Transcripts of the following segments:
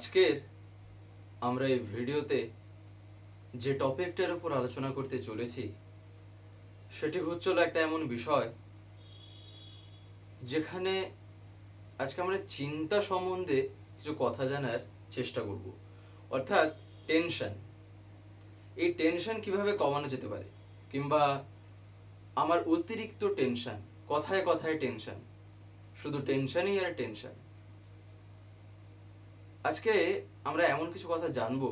আজকের আমরা এই ভিডিওতে যে টপিকটার উপর আলোচনা করতে চলেছি, সেটি হচ্ছিল একটা এমন বিষয় যেখানে আজকে আমরা চিন্তা সম্বন্ধে কিছু কথা জানার চেষ্টা করব। অর্থাৎ টেনশন। এই টেনশন কীভাবে কমানো যেতে পারে? কিংবা আমার অতিরিক্ত টেনশন, কথায় কথায় টেনশন, শুধু টেনশনই আর টেনশন? আজকে আমরা এমন কিছু কথা জানব,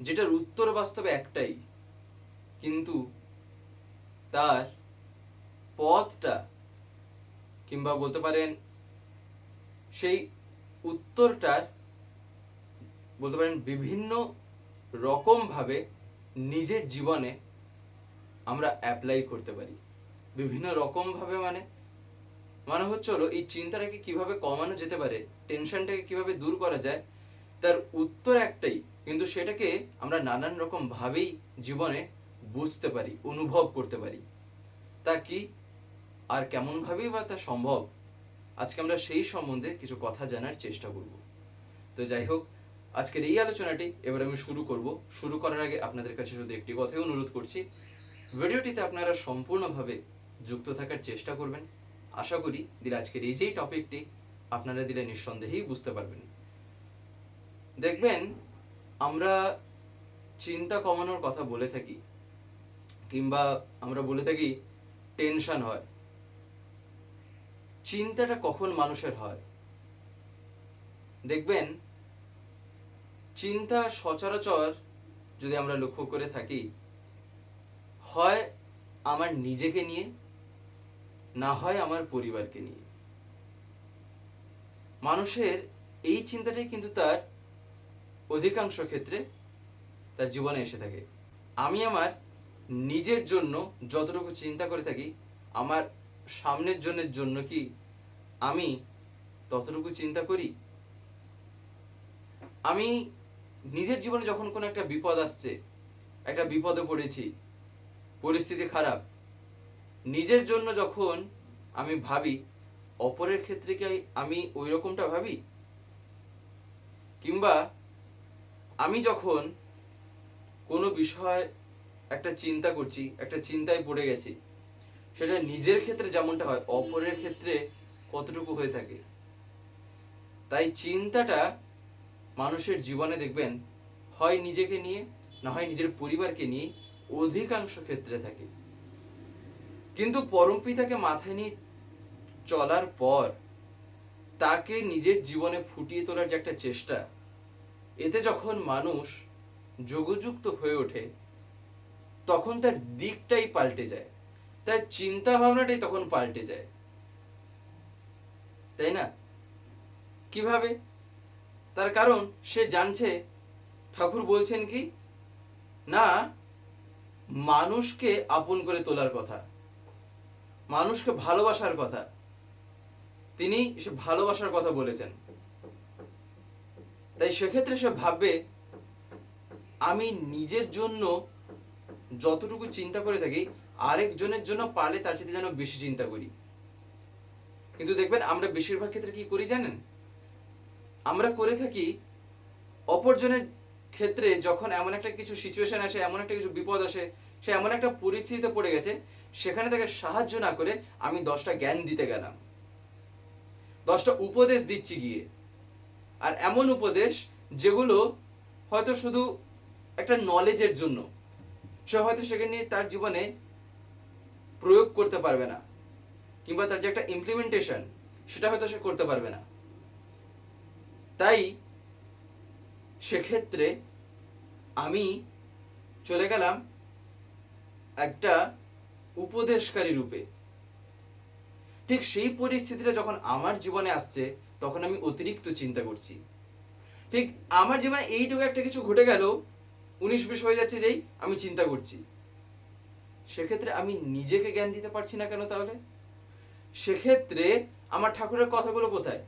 যেটার উত্তর বাস্তবে একটাই, কিন্তু তার পথটা কিংবা বলতে পারেন সেই উত্তরটার বলতে পারেন বিভিন্ন রকমভাবে নিজের জীবনে আমরা অ্যাপ্লাই করতে পারি। বিভিন্ন রকমভাবে মানে মানে হচ্ছে হলো এই চিন্তাটাকে কীভাবে কমানো যেতে পারে টেনশনটাকে কীভাবে দূর করা যায়, তার উত্তর একটাই, কিন্তু সেটাকে আমরা নানান রকম ভাবেই জীবনে বুঝতে পারি, অনুভব করতে পারি। তা কি আর কেমন ভাবেই বা তা সম্ভব? আজকে আমরা সেই সম্বন্ধে কিছু কথা জানার চেষ্টা করব। তো যাই হোক, আজকের এই আলোচনাটি এবার আমি শুরু করব। শুরু করার আগে আপনাদের কাছে শুধু একটি কথাই অনুরোধ করছি, ভিডিওটিতে আপনারা সম্পূর্ণভাবে যুক্ত থাকার চেষ্টা করবেন। আশা করি, দিলে আজকের এই যেই টপিকটি আপনারা দিলে নিঃসন্দেহেই বুঝতে পারবেন। দেখবেন, আমরা চিন্তা কমানোর কথা বলে থাকি, কিংবা আমরা বলে থাকি টেনশন হয়। চিন্তাটা কখন মানুষের হয়? দেখবেন, চিন্তা সচরাচর যদি আমরা লক্ষ্য করে থাকি, হয় আমার নিজেকে নিয়ে, না হয় আমার পরিবারকে নিয়ে। মানুষের এই চিন্তাটাই কিন্তু তার অধিকাংশ ক্ষেত্রে তার জীবনে এসে থাকে। আমি আমার নিজের জন্য যতটুকু চিন্তা করে থাকি, আমার সামনের জনের জন্য কি আমি ততটুকু চিন্তা করি? আমি নিজের জীবনে যখন কোনো একটা বিপদ আসছে, একটা বিপদে পড়েছি, পরিস্থিতি খারাপ, নিজের জন্য যখন আমি ভাবি অপরের ক্ষেত্রে কি আমি ওই রকমটা ভাবি? কিংবা আমি যখন কোনো বিষয় একটা চিন্তা করছি, একটা চিন্তায় পড়ে গেছি, সেটা নিজের ক্ষেত্রে যেমনটা হয়, অপরের ক্ষেত্রে কতটুকু হয়ে থাকে? তাই চিন্তাটা মানুষের জীবনে দেখবেন, হয় নিজেকে নিয়ে, না হয় নিজের পরিবারকে নিয়ে অধিকাংশ ক্ষেত্রে থাকে। কিন্তু পরম পিতাকে মাথায় নিয়ে চলার পর তাকে নিজের জীবনে ফুটিয়ে তোলার যে একটা চেষ্টা, এতে যখন মানুষ যোগযুক্ত হয়ে ওঠে, তখন তার দিকটাই পাল্টে যায়। তার চিন্তা ভাবনাটাই তখন পাল্টে যায়। তাই না? কীভাবে? তার কারণ সে জানছে, ঠাকুর বলছেন কি, না, মানুষকে আপন করে তোলার কথা। মানুষকে ভালোবাসার কথা। তিনি সে ভালোবাসার কথা বলেছেন। তাই সেক্ষেত্রে সে ভাববে, আমি নিজের জন্য যতটুকু চিন্তা করে থাকি, আরেকজনের জন্য পারলে তার চেয়ে যেন বেশি চিন্তা করি। কিন্তু দেখবেন, আমরা বেশিরভাগ ক্ষেত্রে কি করি জানেন? আমরা করে থাকি অপরজনের ক্ষেত্রে যখন এমন একটা কিছু সিচুয়েশন আসে, এমন একটা কিছু বিপদ আসে, সে এমন একটা পরিস্থিতিতে পড়ে গেছে, সেখানে তাকে সাহায্য না করে আমি দশটা জ্ঞান দিতে গেলাম। দশটা উপদেশ দিচ্ছি গিয়ে। আর এমন উপদেশ যেগুলো হয়তো শুধু একটা নলেজের জন্য। সে হয়তো সেখানে তার জীবনে প্রয়োগ করতে পারবে না। কিংবা তার যে একটা ইমপ্লিমেন্টেশন সেটা হয়তো সে করতে পারবে না। তাই সেক্ষেত্রে আমি চলে গেলাম একটা উপদেশকারী রূপে। ঠিক সেই পরিস্থিতিটা যখন আমার জীবনে আসছে, তখন আমি অতিরিক্ত চিন্তা করছি। ঠিক আমার জীবনে এইটুকু একটা কিছু ঘটে গেল, উনিশ বিশ হয়ে যাচ্ছে যেই আমি চিন্তা করছি। সেক্ষেত্রে আমি নিজেকে জ্ঞান দিতে পারছি না কেন তাহলে? সেক্ষেত্রে আমার ঠাকুরের কথাগুলো কোথায়?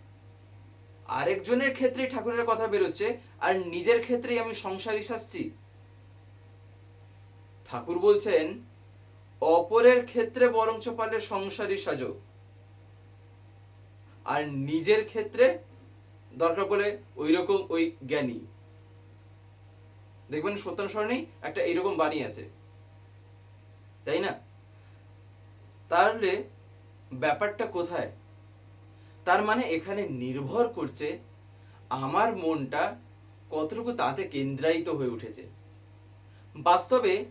আরেকজনের ক্ষেত্রে ঠাকুরের কথা বেরোচ্ছে, আর নিজের ক্ষেত্রেই আমি সংসারী সাজছি ঠাকুর বলছেন, অপরের ক্ষেত্রে বরঞ্চ পারলে সংসারী সাজো। আর নিজের ক্ষেত্রে দরকার পড়ে ওই রকম ওই জ্ঞানী। দেখবেন সত্যান স্মরণেই একটা এইরকম বাণী আছে। তাই না? তাহলে ব্যাপারটা কোথায়? তার মানে এখানে নির্ভর করছে আমার মনটা কতটুকু তাতে কেন্দ্রায়িত হয়ে উঠেছে। বাস্তবে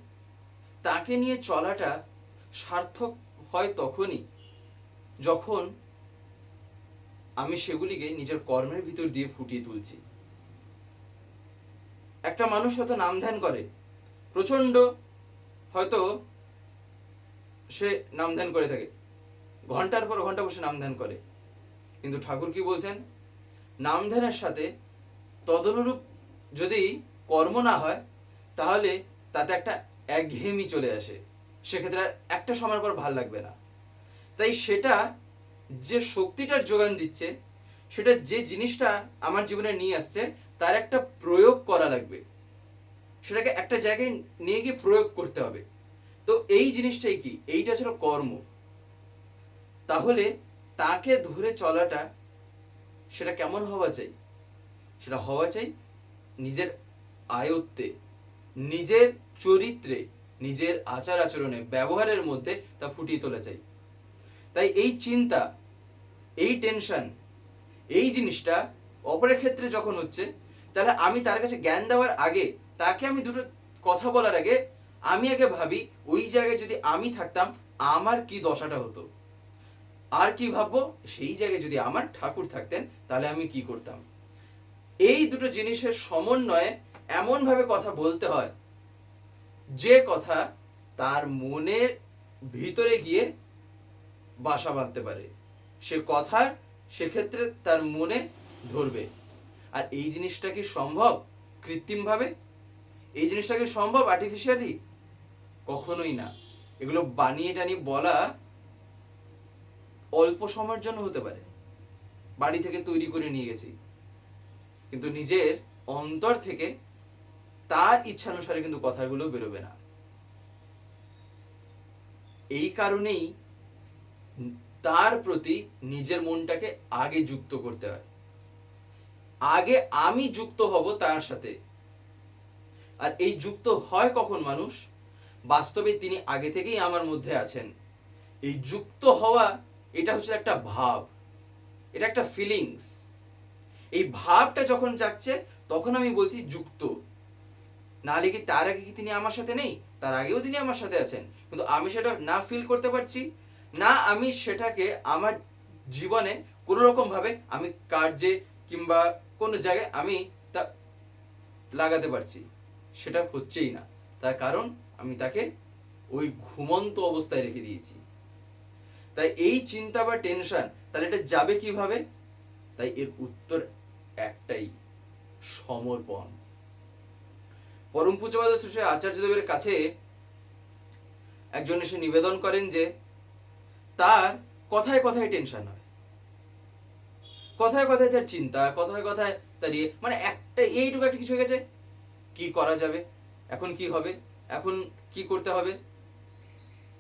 তাকে নিয়ে চলাটা সার্থক হয় তখনই যখন আমি সেগুলিকে নিজের কর্মের ভিতর দিয়ে ফুটিয়ে তুলছি। একটা মানুষ হয়তো নাম ধ্যান করে। প্রচণ্ড হয়তো সে নাম ধ্যান করে থাকে। ঘণ্টার পর ঘণ্টা বসে নাম ধ্যান করে। কিন্তু ঠাকুর কি বলছেন? নাম ধ্যানের সাথে তদনুরূপ যদি কর্ম না হয়, তাহলে তাতে একটা একঘেয়েমি চলে আসে। সেক্ষেত্রে একটা সময়ের পর ভালো লাগবে না। তাই সেটা যে শক্তিটার যোগান দিচ্ছে, সেটা যে জিনিসটা আমার জীবনে নিয়ে আসছে, তার একটা প্রয়োগ করা লাগবে। সেটাকে একটা জায়গায় নিয়ে গিয়ে প্রয়োগ করতে হবে। তো এই জিনিসটাই কি? এইটা ছিল কর্ম। তাহলে তাকে ধরে চলাটা সেটা কেমন হওয়া চাই? সেটা হওয়া চাই নিজের আয়ত্তে, নিজের চরিত্রে, নিজের আচার আচরণে ব্যবহারের মধ্যে তা ফুটিয়ে তোলা চাই। তাই এই চিন্তা এই টেনশন এই জিনিসটা অপরের ক্ষেত্রে যখন হচ্ছে, তাহলে আমি তার কাছে জ্ঞান দেওয়ার আগে, তাকে আমি দুটো কথা বলার আগে, আমি আগে ভাবি, ওই জায়গায় যদি আমি থাকতাম, আমার কি দশাটা হতো? আর কি ভাববো? সেই জায়গায় যদি আমার ঠাকুর থাকতেন, তাহলে আমি কি করতাম? এই দুটো জিনিসের সমন্বয়ে এমনভাবে কথা বলতে হয়, যে কথা তার মনের ভিতরে গিয়ে বাসা বাঁধতে পারে। সে কথা সেক্ষেত্রে তার মনে ধরবে। আর এই জিনিসটা কি সম্ভব? কৃত্রিমভাবে? এই জিনিসটা কি সম্ভব আর্টিফিশিয়ালি কখনোই না। এগুলো বানিয়ে টানিয়ে বলা অল্প সময়ের জন্য হতে পারে। বাড়ি থেকে তৈরি করে নিয়ে গেছি। কিন্তু নিজের অন্তর থেকে তার ইচ্ছানুসারে কিন্তু কথাগুলো বেরোবে না। এই কারণেই তার প্রতি নিজের মনটাকে আগে যুক্ত করতে হয়। আগে আমি যুক্ত হব তার সাথে। আর এই যুক্ত হয় কখন মানুষ? বাস্তবে তিনি আগে থেকেই আমার মধ্যে আছেন। এই যুক্ত হওয়া, এটা হচ্ছে একটা ভাব। এটা একটা ফিলিংস এই ভাবটা যখন যাচ্ছে তখন আমি বলছি যুক্ত। নাহলে কি তার আগে কি তিনি আমার সাথে নেই? তার আগেও তিনি আমার সাথে আছেন। কিন্তু আমি সেটা না ফিল করতে পারছি না আমি সেটাকে আমার জীবনে কোনো রকম ভাবে আমি কার্যে কিংবা কোনো জায়গায় আমি তা লাগাতে পারছি, সেটা হচ্ছেই না। তার কারণ আমি তাকে ওই ঘুমন্ত অবস্থায় রেখে দিয়েছি। তাই এই চিন্তা বা টেনশন তাহলে এটা যাবে কীভাবে? তাই এর উত্তর একটাই, সমর্পণ। পরম শ্রী শ্রী আচার্যদেবের কাছে একজন এসে নিবেদন করেন যে তার কথায় কথায় টেনশন হয়। কথায় কথায় তার চিন্তা, কথায় কথায় তার ইয়ে মানে একটা এইটুকু একটা কিছু হয়ে গেছে। কি করা যাবে? এখন কি হবে? এখন কি করতে হবে?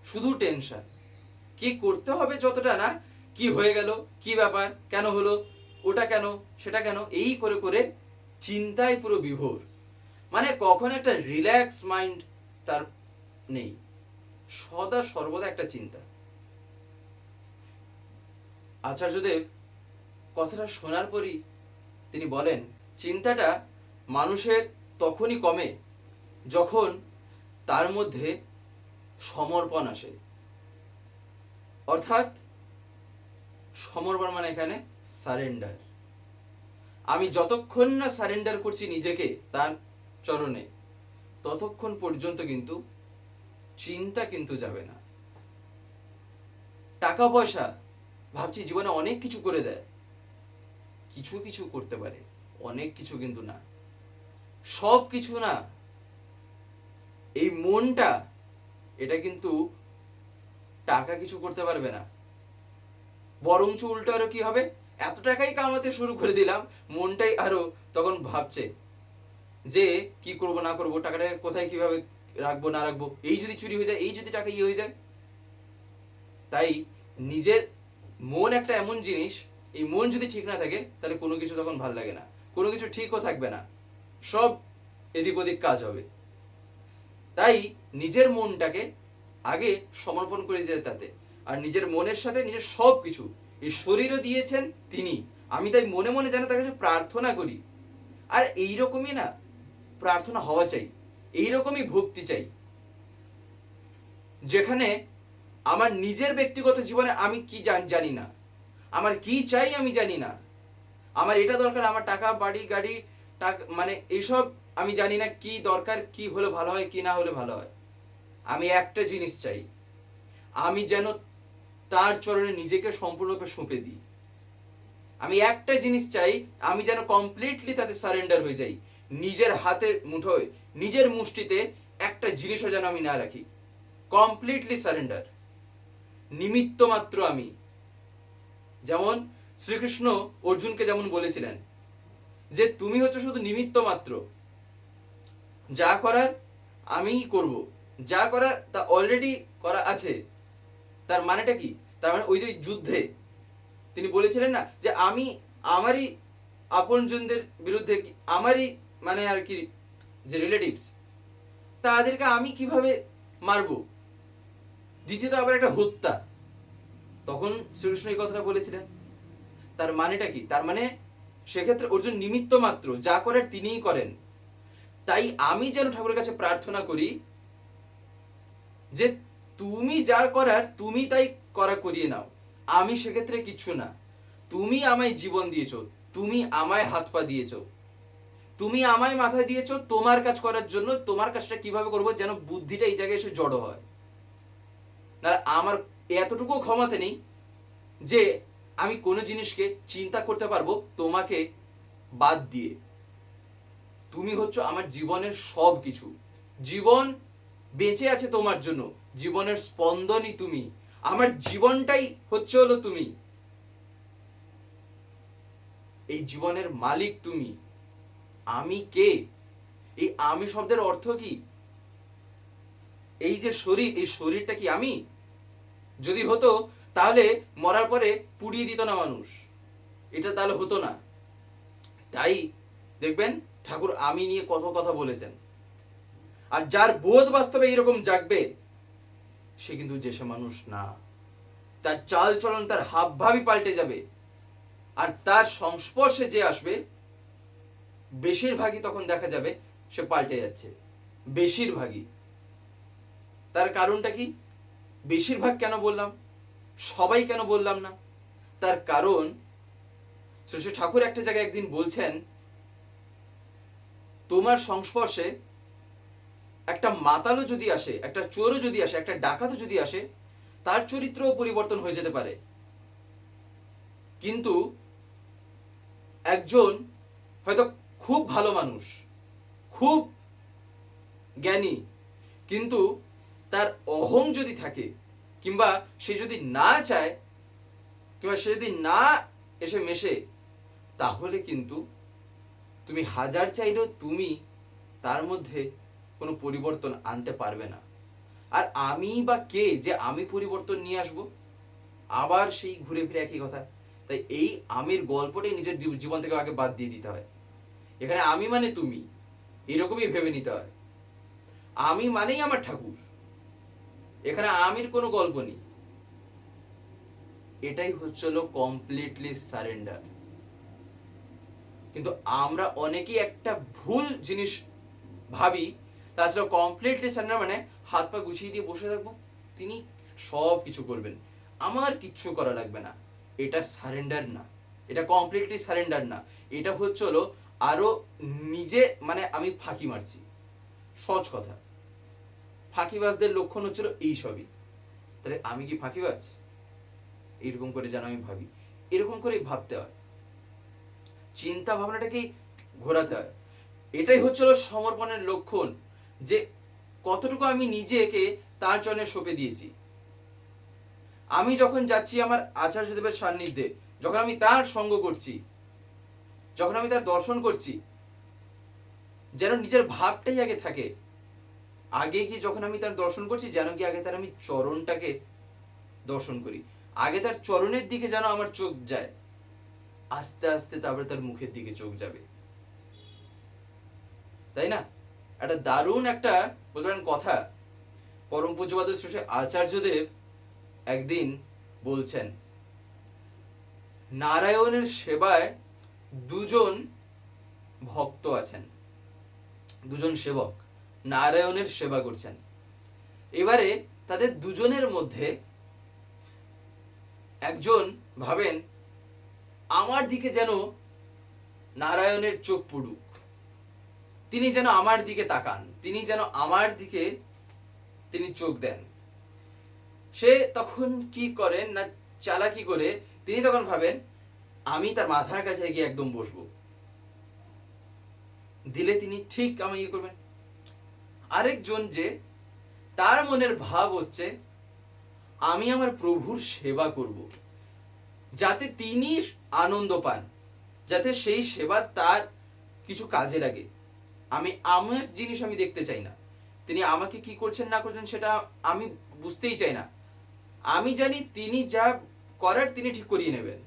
শুধু টেনশন কি করতে হবে যতটা না, কি হয়ে গেল, কি ব্যাপার, কেন হলো, ওটা কেন, সেটা কেন, এই করে করে চিন্তায় পুরো বিভোর। মানে কখন একটা রিল্যাক্স মাইন্ড তার নেই। সদা সর্বদা একটা চিন্তা। আচার্যদেব কথাটা শোনার পরই তিনি বলেন, চিন্তাটা মানুষের তখনই কমে যখন তার মধ্যে সমর্পণ আসে। অর্থাৎ সমর্পণ মানে এখানে সারেন্ডার আমি যতক্ষণ না সারেন্ডার করছি নিজেকে তার চরণে, ততক্ষণ পর্যন্ত কিন্তু চিন্তা কিন্তু যাবে না। টাকা পয়সা ভাবছি জীবনে অনেক কিছু করে দেয়। কিছু কিছু করতে পারে, অনেক কিছু কিন্তু না। সব কিছু না। এই মনটা, এটা কিন্তু টাকা কিছু করতে পারবে না। বরঞ্চ উল্টো আরও কি হবে? এত টাকাই কামাতে শুরু করে দিলাম, মনটাই আরও তখন ভাবছে যে কি করব, না করব, টাকাটা কোথায় কীভাবে রাখব, না রাখব? এই যদি চুরি হয়ে যায়, এই যদি টাকা ইয়ে হয়ে যায়? তাই নিজের মন একটা এমন জিনিস, এই মন যদি ঠিক না থাকে, তাহলে কোনো কিছু তখন ভালো লাগে না। কোনো কিছু ঠিকও থাকবে না। সব এদিক ওদিক কাজ হবে। তাই নিজের মনটাকে আগে সমর্পণ করে দিতে তাতে। আর নিজের মনের সাথে নিজের সব কিছু, এই শরীরও দিয়েছেন তিনি। আমি তাই মনে মনে যেন তার কাছে প্রার্থনা করি। আর এইরকমই না, প্রার্থনা হওয়া চাই। এইরকমই ভক্তি চাই। যেখানে আমার নিজের ব্যক্তিগত জীবনে আমি কি জানি না। আমার কি চাই আমি জানি না। আমার এটা দরকার, আমার টাকা, বাড়ি, গাড়ি, টাকা মানে এইসব আমি জানি না কি দরকার, কি হলে ভালো হয়, কি না হলে ভালো হয়। আমি একটা জিনিস চাই, আমি যেন তার চরণে নিজেকে সম্পূর্ণরূপে সঁপে দিই। আমি একটা জিনিস চাই, আমি যেন কমপ্লিটলি তাতে সারেন্ডার হয়ে যাই, নিজের হাতের মুঠোয়, নিজের মুষ্টিতে একটা জিনিসও যেন আমি না রাখি। কমপ্লিটলি সারেন্ডার নিমিত্ত মাত্র আমি। যেমন শ্রীকৃষ্ণ অর্জুনকে যেমন বলেছিলেন যে, তুমি হচ্ছে শুধু নিমিত্ত মাত্র যা করার আমিই করব। যা করার তা অলরেডি করা আছে। তার মানেটা কি? তার মানে ওই যে যুদ্ধে তিনি বলেছিলেন না যে, আমি আমারই আপনজনদের বিরুদ্ধে আমারই মানে আর কি যে রিলেটিভস তাদেরকে আমি কীভাবে মারবো? দ্বিতীয়ত আবার একটা হত্যা। তখন শ্রীকৃষ্ণ এই কথাটা বলেছিলেন। তার মানেটা কি? তার মানে সেক্ষেত্রে অর্জুন নিমিত্ত মাত্র, যা করার তিনিই করেন। তাই আমি যেন ঠাকুরের কাছে প্রার্থনা করি যে তুমি যা করার, তুমি তাই করা করিয়ে নাও। আমি সেক্ষেত্রে কিচ্ছু না। তুমি আমায় জীবন দিয়েছ, তুমি আমায় হাত পা দিয়েছ। তুমি আমায় মাথা দিয়েছ, তোমার কাজ করার জন্য তোমার কাজটা কীভাবে করব যেন বুদ্ধিটা এই জায়গায় এসে জড়ো হয়। না আমার এতটুকু ক্ষমতা নেই যে আমি কোনো জিনিসকে চিন্তা করতে পারব তোমাকে বাদ দিয়ে। তুমি হচ্ছে আমার জীবনের সব কিছু জীবন বেঁচে আছে তোমার জন্য। জীবনের স্পন্দনই তুমি। আমার জীবনটাই হচ্ছে হলো তুমি। এই জীবনের মালিক তুমি। আমি কে? এই আমি শব্দের অর্থ কি? এই যে শরীর, এই শরীরটা কি আমি? যদি হতো, তাহলে মরার পরে পুড়িয়ে দিত না মানুষ। এটা তাহলে হতো না। তাই দেখবেন, ঠাকুর আমি নিয়ে কত কথা বলেছেন। আর যার বোধ বাস্তবে এরকম জাগবে, সে কিন্তু যে সে মানুষ না। তার চাল চলন তার হাবভাবই পাল্টে যাবে। আর তার সংস্পর্শে যে আসবে, বেশিরভাগই তখন দেখা যাবে সে পাল্টে যাচ্ছে। বেশিরভাগই। তার কারণটা কি? বেশিরভাগ কেন বললাম? সবাই কেন বললাম না? তার কারণ, শ্রী ঠাকুর একটা জায়গায় একদিন বলছেন, তোমার সংস্পর্শে একটা মাতালও যদি আসে, একটা চোরও যদি আসে, একটা ডাকাতও যদি আসে, তার চরিত্রও পরিবর্তন হয়ে যেতে পারে। কিন্তু একজন হয়তো খুব ভালো মানুষ, খুব জ্ঞানী, কিন্তু তার অহং যদি থাকে, কিংবা সে যদি না চায়, কিংবা সে যদি না এসে মেশে, তাহলে কিন্তু তুমি হাজার চাইলেও তুমি তার মধ্যে কোনো পরিবর্তন আনতে পারবে না। আর আমি বা কে যে আমি পরিবর্তন নিয়ে আসব, আবার সেই ঘুরে ফিরে একই কথা। তাই এই আমির গল্পটাই নিজের জীবন থেকে আগে বাদ দিয়ে দিতে হয়। এখানে আমি মানে তুমি, এরকমই ভেবে নিতে হয়। আমি মানেই আমার ঠাকুর। এখানে আমির কোনো গল্প নেই। এটাই হচ্ছিল কমপ্লিটলি সারেন্ডার কিন্তু আমরা অনেকেই একটা ভুল জিনিস ভাবি তাছাড়া কমপ্লিটলি সারেন্ডার মানে হাত পা গুছিয়ে দিয়ে বসে থাকব, তিনি সব কিছু করবেন। আমার কিচ্ছু করা লাগবে না। এটা সারেন্ডার না। এটা কমপ্লিটলি সারেন্ডার না। এটা হচ্ছে হলো আরও নিজে মানে আমি ফাঁকি মারছি। সহজ কথা। ফাঁকিবাজদের লক্ষণ হচ্ছিল এই সবই। তাহলে আমি কি ফাঁকিবাজ? এরকম করে যেন আমি ভাবি। এরকম করেই ভাবতে হয়। চিন্তা ভাবনাটাকেই ঘোরাতে হয়? এটাই হচ্ছিল সমর্পণের লক্ষণ যে কতটুকু আমি নিজেকে তার জন্য সঁপে দিয়েছি। আমি যখন যাচ্ছি আমার আচার্যদেবের সান্নিধ্যে, যখন আমি তার সঙ্গ করছি, যখন আমি তার দর্শন করছি, যেন নিজের ভাবটাই আগে থাকে। আগে কি যখন আমি তার দর্শন করছি, যেন কি আগে তার আমি চরণটাকে দর্শন করি? আগে তার চরণের দিকে যেন আমার চোখ যায়। আস্তে আস্তে তারপরে তার মুখের দিকে চোখ যাবে। তাই না? একটা দারুণ একটা বলতে পারেন কথা। পরম পূজ্যপাদ শ্রী আচার্যদেব একদিন বলছেন, নারায়ণের সেবায় দুজন ভক্ত আছেন। দুজন সেবক। নারায়ণের সেবা করছেন। এবারে তাদের দুজনের মধ্যে একজন ভাবেন, আমার দিকে যেন নারায়ণের চোখ পড়ুক। তিনি যেন আমার দিকে তাকান। তিনি যেন আমার দিকে তিনি চোখ দেন। সে তখন কি করেন না চালাকি করে, তিনি তখন ভাবেন, আমি তার মাথার কাছে গিয়ে একদম বসবো। দিলে তিনি ঠিক আমি ইয়ে করবেন। আরেকজন যে, তার মনের ভাব হচ্ছে, আমি আমার প্রভুর সেবা করব, যাতে তিনি আনন্দ পান, যাতে সেই সেবা তার কিছু কাজে লাগে। আমি, আমার জিনিস আমি দেখতে চাই না। তিনি আমাকে কি করছেন, না করছেন, সেটা আমি বুঝতেই চাই না। আমি জানি তিনি যা করার তিনি ঠিক করিয়ে নেবেন।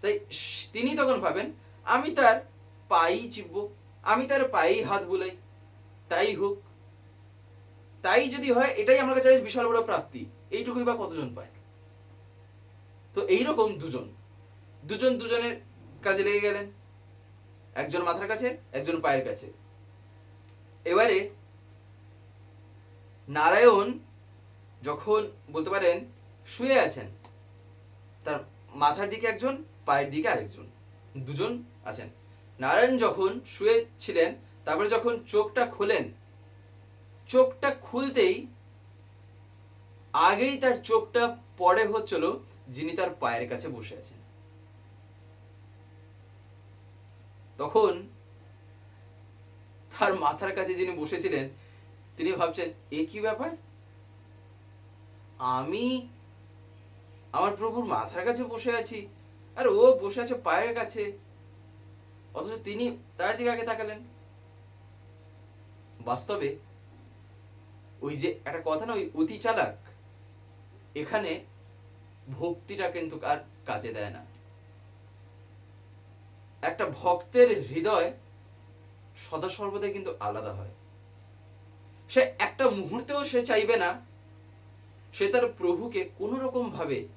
তাই তিনি তখন ভাবেন, আমি তার পাই চিপব, আমি তার পায়েই হাত বুলাই। তাই হোক, তাই যদি হয়, এটাই আমার কাছে বিশাল বড় প্রাপ্তি। এইটুকুই বা কতজন পায়? তো এইরকম দুজন। দুজন দুজনের কাজে লেগে গেলেন। একজন মাথার কাছে, একজন পায়ের কাছে। এবারে নারায়ণ যখন বলতে পারেন শুয়ে আছেন, তার মাথার দিকে একজন, পায়ের দিকে আরেকজন, দুজন আছেন। নারায়ণ যখন শুয়ে ছিলেন তারপরে যখন চোখটা খোলেন, চোখটা খুলতেই আগেই তার চোখটা পড়ে হচ্ছিল যিনি তার পায়ের কাছে বসে আছেন। তখন তার মাথার কাছে যিনি বসেছিলেন, তিনি ভাবছেন, এ কি ব্যাপার? আমি আমার প্রভুর মাথার কাছে বসে আছি, আর ও বসে আছে পায়ের কাছে। অথচ তিনি তার দিকে আগে তাকালেন। বাস্তবে ওই যে একটা কথা না, ওই অতি চালাক, এখানে ভক্তিটা কিন্তু আর কাজে দেয় না। একটা ভক্তের হৃদয় সদা সর্বদা কিন্তু আলাদা হয়। সে একটা মুহূর্তেও সে চাইবে না, সে তার প্রভুকে কোনো ভাবে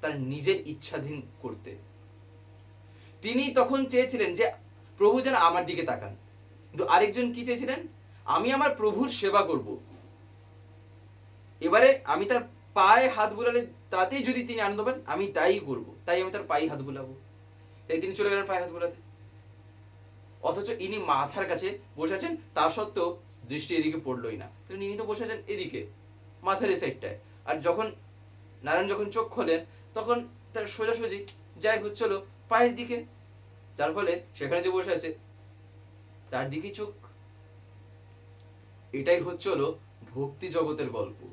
তার নিজের ইচ্ছাধীন করতে। তিনি তখন চেয়েছিলেন যে, প্রভু যেন আমার দিকে তাকান। কিন্তু আরেকজন কি চেয়েছিলেন? আমি আমার প্রভুর সেবা করব। এবারে আমি তার পায়ে হাত বুলালে তাতেই যদি তিনি আনন্দ পান, আমি তাই করব। তাই আমি তার পায়ে হাত বুলাবো। তাই তিনি চলে গেলেন পায়ে হাত বুলাতে। অথচ ইনি মাথার কাছে বসে আছেন, তা সত্ত্বেও দৃষ্টি এদিকে পড়লোই না। তাহলে ইনি তো বসে আছেন এদিকে, মাথার এই সাইডটায় আর যখন নারায়ণ যখন চোখ খোলেন, তখন তার সোজাসুজি, যাই হচ্ছিল পায়ের দিকে। যার ফলে সেখানে যে বসে আছে, তার দিকেই চোখ এটাই হচ্ছে হলো ভক্তি জগতের গল্প।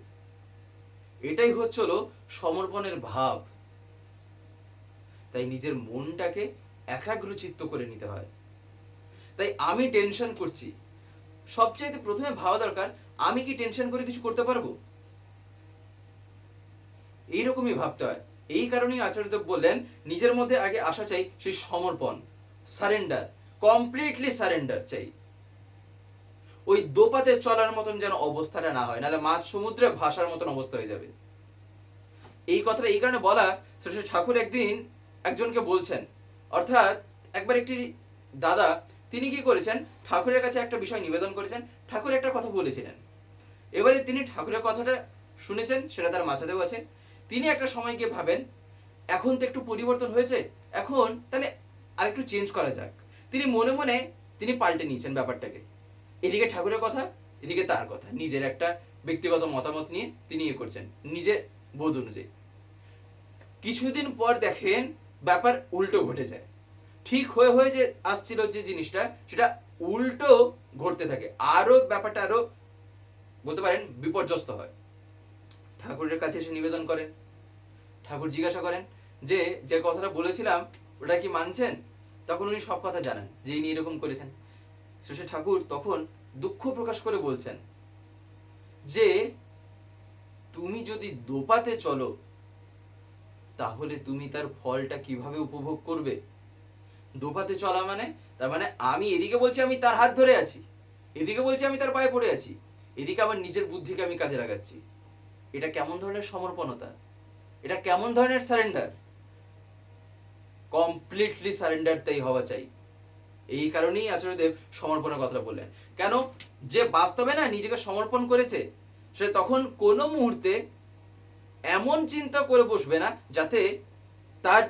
এটাই হচ্ছে হলো সমর্পণের ভাব। তাই নিজের মনটাকে একাগ্রচিত্ত করে নিতে হয়। তাই আমি টেনশন করছি। সবচাইতে প্রথমে ভাবা দরকার, আমি কি টেনশন করে কিছু করতে পারব? এইরকমই ভাবতে হয়। এই কারণেই আচার্যদেব বললেন, নিজের মধ্যে আগে আসা চাই, সেই সমর্পণ সারেন্ডার কমপ্লিটলি সারেন্ডার চাই। ওই দোপাতে চলার মতন যেন অবস্থাটা না হয়, নাহলে মাছ সমুদ্রে ভাসার মতন অবস্থা হয়ে যাবে। এই কথাটা এই কারণে বলা শ্রী ঠাকুর একদিন একজনকে বলছেন, অর্থাৎ একবার একটি দাদা, তিনি কি করেছেন, ঠাকুরের কাছে একটা বিষয় নিবেদন করেছেন, ঠাকুর একটা কথা বলেছিলেন। এবারে তিনি ঠাকুরের কথাটা শুনেছেন, সেটা তার মাথাতেও আছে। তিনি একটা সময় গিয়ে ভাবেন, এখন তো একটু পরিবর্তন হয়েছে, এখন তাহলে আরেকটু চেঞ্জ করা যাক। তিনি মনে মনে তিনি পাল্টে নিয়েছেন ব্যাপারটাকে। এদিকে ঠাকুরের কথা, এদিকে তার কথা। নিজের একটা ব্যক্তিগত মতামত নিয়ে তিনি ইয়ে করছেন নিজের বোধ অনুযায়ী। কিছুদিন পর দেখেন ব্যাপার উল্টো ঘটে যায়। ঠিক হয়ে হয়ে যে আসছিল যে জিনিসটা, সেটা উল্টো ঘটতে থাকে। আরও ব্যাপারটা আরও, বলতে পারেন, বিপর্যস্ত হয়। ঠাকুরের কাছে এসে নিবেদন করেন। ঠাকুর জিজ্ঞাসা করেন যে যে কথাটা বলেছিলাম, ওটা কি মানছেন? তখন উনি সব কথা জানেন যে, ইনি এরকম করেছেন। শেষে ঠাকুর তখন দুঃখ প্রকাশ করে বলছেন, যে তুমি যদি দোপাতে চলো, তাহলে তুমি তার ফলটা কীভাবে উপভোগ করবে? দোপাতে চলা মানে তার মানে আমি এদিকে বলছি আমি তার হাত ধরে আছি, এদিকে বলছি আমি তার পায়ে পড়ে আছি, এদিকে আমার নিজের বুদ্ধিকে আমি কাজে লাগাচ্ছি। এটা কেমন ধরনের সমর্পণতা? এটা কেমন ধরনের সারেন্ডার কমপ্লিটলি সারেন্ডার তাই হওয়া চাই। এই কারণেই আচার্যদেব সমর্পণের কথাটা বললেন। কেন? যে বাস্তবে না নিজেকে সমর্পণ করেছে, সে তখন কোনো মুহূর্তে এমন চিন্তা করে বসবে না যাতে তার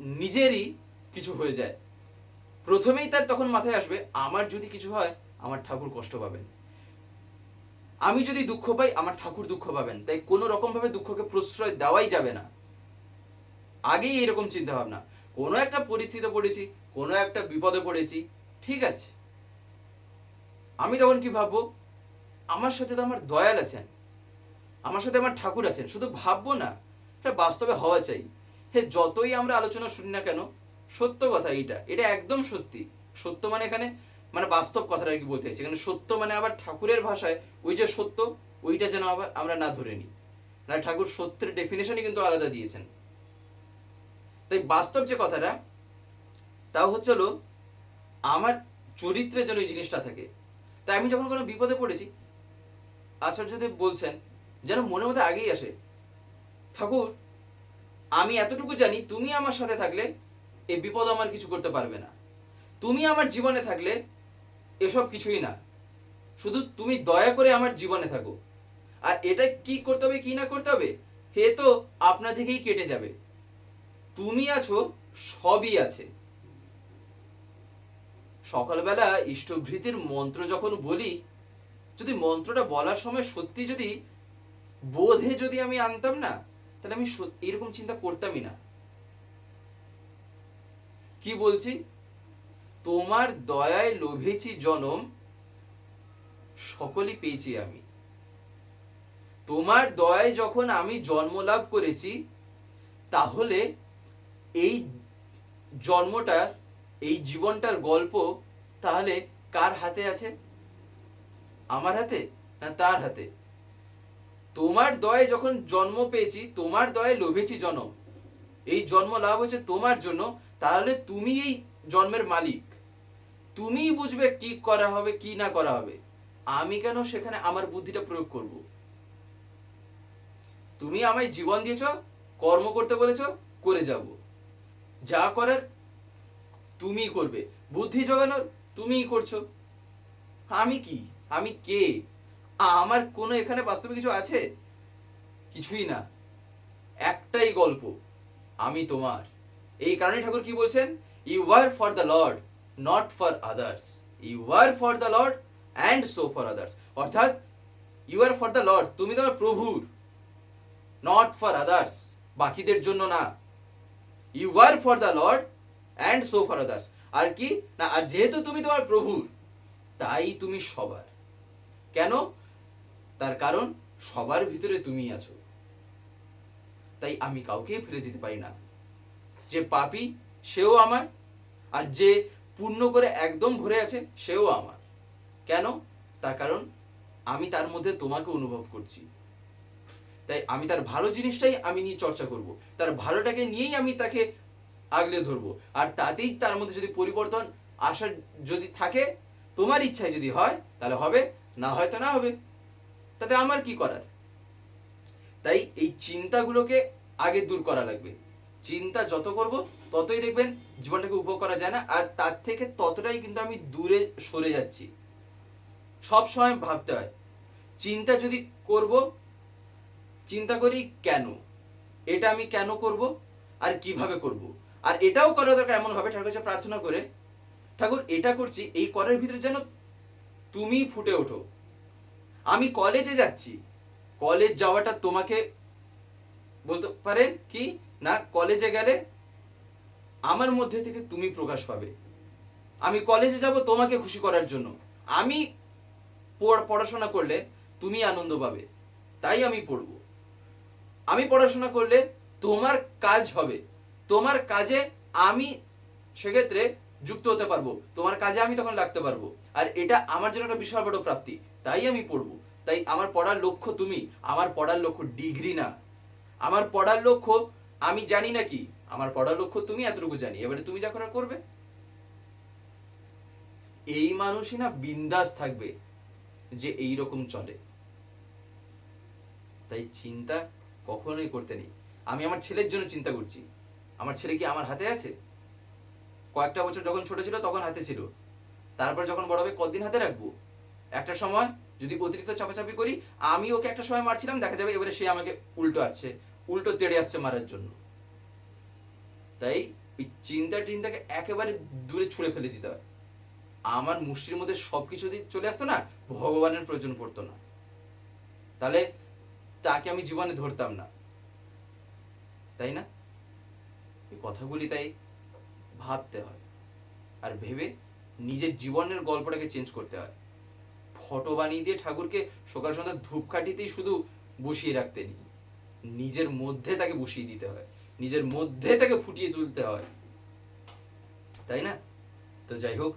নিজেরই কিছু হয়ে যায়। প্রথমেই তার তখন মাথায় আসবে, আমার যদি কিছু হয়, আমার ঠাকুর কষ্ট পাবেন। আমি যদি দুঃখ পাই, আমার ঠাকুর দুঃখ পাবেন। তাই কোনো রকম ভাবে দুঃখকে প্রশ্রয় দেওয়াই যাবে না। আগেই এরকম চিন্তা ভাবনা কোনো একটা পরিস্থিতিতে পড়েছি, কোনো একটা বিপদে পড়েছি, ঠিক আছে। আমি তখন কি ভাববো? আমার সাথে তো আমার দয়াল আছেন। আমার সাথে আমার ঠাকুর আছেন। শুধু ভাববো না, এটা বাস্তবে হওয়া চাই। হে, যতই আমরা আলোচনা শুনি না কেন, সত্য কথা এটা এটা একদম সত্যি। সত্য মানে এখানে মানে বাস্তব কথাটা আর কি বলতে চাইছি। এখানে সত্য মানে আবার ঠাকুরের ভাষায়, ওই যে সত্য, ওইটা যেন আবার আমরা না ধরে নিই। না ঠাকুর সত্যের ডেফিনেশনই কিন্তু আলাদা দিয়েছেন। তাই বাস্তব যে কথাটা তাও হচ্ছে হলো, আমার চরিত্রে যেন এই জিনিসটা থাকে। তাই আমি যখন কোনো বিপদে পড়েছি, আচার্যদেব বলছেন, যেন মনের মধ্যে আগেই আসে, ঠাকুর, আমি এতটুকু জানি তুমি আমার সাথে থাকলে এই বিপদ আমার কিছু করতে পারবে না। তুমি আমার জীবনে থাকলে এসব কিছুই না। শুধু তুমি দয়া করে আমার জীবনে থাকো। আর এটা কি করতে হবে, কি না করতে হবে, হে তো আপনা থেকেই কেটে যাবে। তুমি আছো, সবই আছে। সকালবেলা ইষ্টভৃতির মন্ত্র যখন বলি, যদি মন্ত্রটা বলার সময় সত্যি যদি বোধে যদি আমি আনতাম না, তাহলে আমি এরকম চিন্তা করতামই না। কি বলছি? তোমার দয়ায় লোভেছি জনম, সকলই পেয়েছি আমি। তোমার দয়ায় যখন আমি জন্ম লাভ করেছি, তাহলে এই জন্মটা, এই জীবনটার গল্প তাহলে কার হাতে আছে? আমার হাতে না তার হাতে? তোমার দয়ে যখন জন্ম পেয়েছি, তোমার দয়ে লোভেছি জন্ম। এই জন্ম লাভ হয়েছে তোমার জন্য, তাহলে তুমি এই জন্মের মালিক। তুমিই বুঝবে কি করা হবে, কি না করা হবে। আমি কেন সেখানে আমার বুদ্ধিটা প্রয়োগ করব? তুমি আমায় জীবন দিয়েছ, কর্ম করতে বলেছ, করে যাব। যা করার তুমিই করবে। বুদ্ধি জোগানোর তুমিই করছ। আমি কি? আমি কে? আমার কোনো এখানে বাস্তবে কিছু আছে? কিছুই না। একটাই গল্প, আমি তোমার। এই কারণে ঠাকুর কি বলছেন? You are for the lord not for others you are for the lord and so for others অর্থাৎ you are for the lord তুমি তোমার প্রভুর নট ফর আদার্স বাকিদের জন্য না। You are for the lord and so for others আর কি? না, আর যেহেতু তুমি তোমার প্রভুর, তাই তুমি সবার। কেন? তার কারণ সবার ভিতরে তুমি আছো। তাই আমি কাউকে ফেলে দিতে পারি না। যে পাপি, সেও আমার। আর যে পূর্ণ করে একদম ভরে আছে, সেও আমার। কেন? তার কারণ আমি তার মধ্যে তোমাকে অনুভব করছি। তাই আমি তার ভালো জিনিসটাই আমি নিয়ে চর্চা করব। তার ভালোটাকে নিয়েই আমি তাকে আগলে ধরবো। আর তাতেই তার মধ্যে যদি পরিবর্তন আসার যদি থাকে, তোমার ইচ্ছায় যদি হয়, তাহলে হবে, না হয় তো না হবে। তাতে আমার কি করার? তাই এই চিন্তাগুলোকে আগে দূর করা লাগবে। চিন্তা যত করব, ততই দেখবেন জীবনটাকে উপভোগ করা যায় না। আর তার থেকে ততটাই কিন্তু আমি দূরে সরে যাচ্ছি। সব সময় ভাবতে হয়, চিন্তা যদি করব চিন্তা করি কেন? এটা আমি কেন করব আর কীভাবে করব? আর এটাও করা দরকার এমন ভাবে ঠাকুর কাছে প্রার্থনা করে, ঠাকুর, এটা করছি, এই করার ভিতরে যেন তুমি ফুটে ওঠো। আমি কলেজে যাচ্ছি। কলেজ যাওয়াটা তোমাকে বলতে পারেন কি? না, কলেজে গেলে আমার মধ্যে থেকে তুমি প্রকাশ পাবে। আমি কলেজে যাব তোমাকে খুশি করার জন্য। আমি পড়- পড়াশোনা করলে তুমি আনন্দ পাবে। তাই আমি পড়ব। আমি পড়াশোনা করলে তোমার কাজ হবে। তোমার কাজে আমি সেক্ষেত্রে যুক্ত হতে পারব। তোমার কাজে আমি তখন লাগতে পারব। আর এটা আমার জন্য একটা বিশাল বড় প্রাপ্তি। তাই আমি পড়ব। তাই আমার পড়ার লক্ষ্য তুমি। আমার পড়ার লক্ষ্য ডিগ্রি না। আমার পড়ার লক্ষ্য আমি জানি না কি। আমার পড়ার লক্ষ্য তুমি এতটুকু জানি। এবারে তুমি যা করার করবে। এই মানুষই না বিন্দাস থাকবে যে এই রকম চলে। তাই চিন্তা কখনোই করতে নেই। আমি আমার ছেলের জন্য চিন্তা করছি। আমার ছেলে কি আমার হাতে আছে? কয়েকটা বছর যখন ছোট ছিল তখন হাতে ছিল। তারপর যখন বড় হবে কতদিন হাতে রাখব? একটা সময় যদি অতিরিক্ত চাপাচাপি করি, আমি ওকে একটা সময় মারছিলাম, দেখা যাবে এবারে সে আমাকে উল্টো আসছে, উল্টো তেড়ে আসছে মারার জন্য। তাই ওই চিন্তা টিন্তাকে একেবারে দূরে ছুঁড়ে ফেলে দিতে হয়। আমার মুষ্টির মধ্যে সবকিছু যদি চলে আসতো না, ভগবানের প্রয়োজন পড়তো না। তাহলে তাকে আমি জীবনে ধরতাম না। তাই না? এই কথাগুলি তাই ভাবতে হয়। আর ভেবে নিজের জীবনের গল্পটাকে চেঞ্জ করতে হয়। ফটো বানিয়ে দিয়ে ঠাকুরকে সকাল সন্ধ্যা ধূপকাঠিতেই শুধু বসিয়ে রাখতে নেই। নিজের মধ্যে তাকে বসিয়ে দিতে হয়। নিজের মধ্যে তাকে ফুটিয়ে তুলতে হয়। তাই না? তো যাই হোক